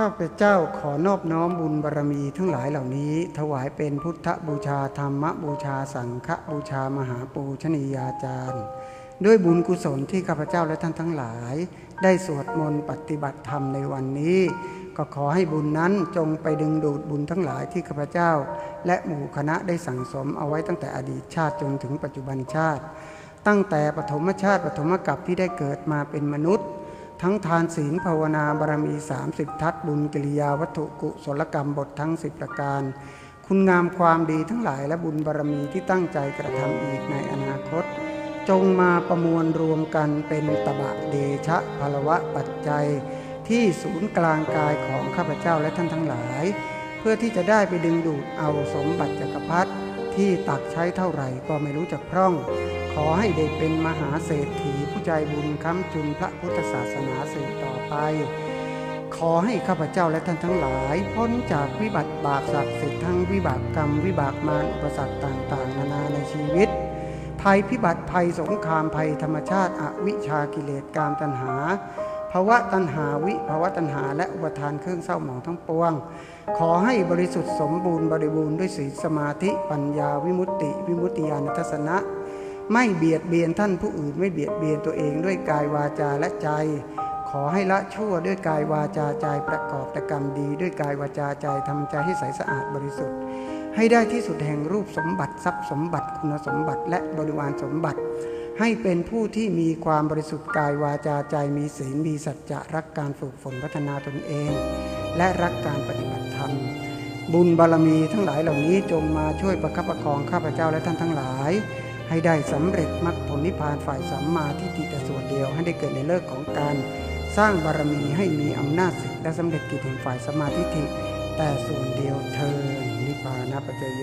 ข้าพเจ้าขอนอบน้อมบุญบารมีทั้งหลายเหล่านี้ ถวายเป็นพุทธบูชาธรรมบูชาสังฆบูชามหาปูชนียาจารย์ ด้วยบุญกุศลที่ข้าพเจ้าและท่านทั้งหลาย ได้สวดมนต์ปฏิบัติธรรมในวันนี้ ก็ขอให้บุญนั้นจงไปดึงดูดบุญทั้งหลายที่ข้าพเจ้า และหมู่คณะได้สั่งสมเอาไว้ตั้งแต่อดีตชาติจนถึงปัจจุบันชาติ ตั้งแต่ปฐมชาติปฐมกัปที่ได้เกิดมาเป็นมนุษย์ ทั้งทานศีลภาวนาบารมี 30 ทัศบุญกิริยาวัตถุกุศลกรรมบททั้ง 10 ประการ คุณงามความดีทั้งหลายและบุญบารมีที่ตั้งใจกระทำอีกในอนาคต จงมาประมวลรวมกันเป็นตบะเดชะพลวะปัจจัย ที่ศูนย์กลางกายของข้าพเจ้าและท่านทั้งหลาย เพื่อที่จะได้ไปดึงดูดเอาสมบัติจักรพรรดิที่ตักใช้เท่าไหร่ก็ไม่รู้จักพร่อง ขอให้ได้เป็นมหาเศรษฐีผู้ใจบุญค้ำจุนพระพุทธศาสนาสืบต่อไป ขอให้ข้าพเจ้าและท่านทั้งหลาย พ้นจากวิบัติบาปศักดิ์สิทธิ์ทั้งวิบากกรรมวิบากมารอุปสรรคต่างๆ นานาในชีวิต ภัยพิบัติภัยสงครามภัยธรรมชาติอวิชากิเลสกามตัณหาภาวะตัณหาวิภาวะตัณหาและอุปทานเครื่องเศร้าหมองทั้งปวง ขอให้บริสุทธิ์สมบูรณ์บริบูรณ์ด้วยศีลสมาธิปัญญาวิมุตติ วิมุตติญาณทัศนะ ไม่เบียดเบียนท่านผู้อื่นไม่เบียดเบียนตัวเองด้วยกายวาจาและใจ ขอให้ละชั่วด้วยกายวาจาใจประกอบแต่กรรมดี ด้วยกายวาจาใจทำใจให้ใสสะอาดบริสุทธิ์ ให้ได้ที่สุดแห่งรูปสมบัติทรัพย์สมบัติคุณสมบัติและบริวารสมบัติ ให้เป็นผู้ที่มีความบริสุทธิ์กายวาจาใจมีศีลมีสัจจะรักการฝึกฝนพัฒนาตนเอง และรักการปฏิบัติธรรมบุญบารมีทั้งหลายเหล่านี้จงมาช่วยประคับประคองข้าพเจ้าและท่านทั้งหลาย ให้ได้สำเร็จมรรคผลนิพพานฝ่ายสัมมาทิฏฐิแต่ส่วนเดียว ให้ได้เกิดในเลิกของการสร้างบารมีให้มีอำนาจสิทธิและสำเร็จกิจแห่งฝ่ายสมาธิฏฐิแต่ส่วนเดียวเธอนิพพานะปัจจโย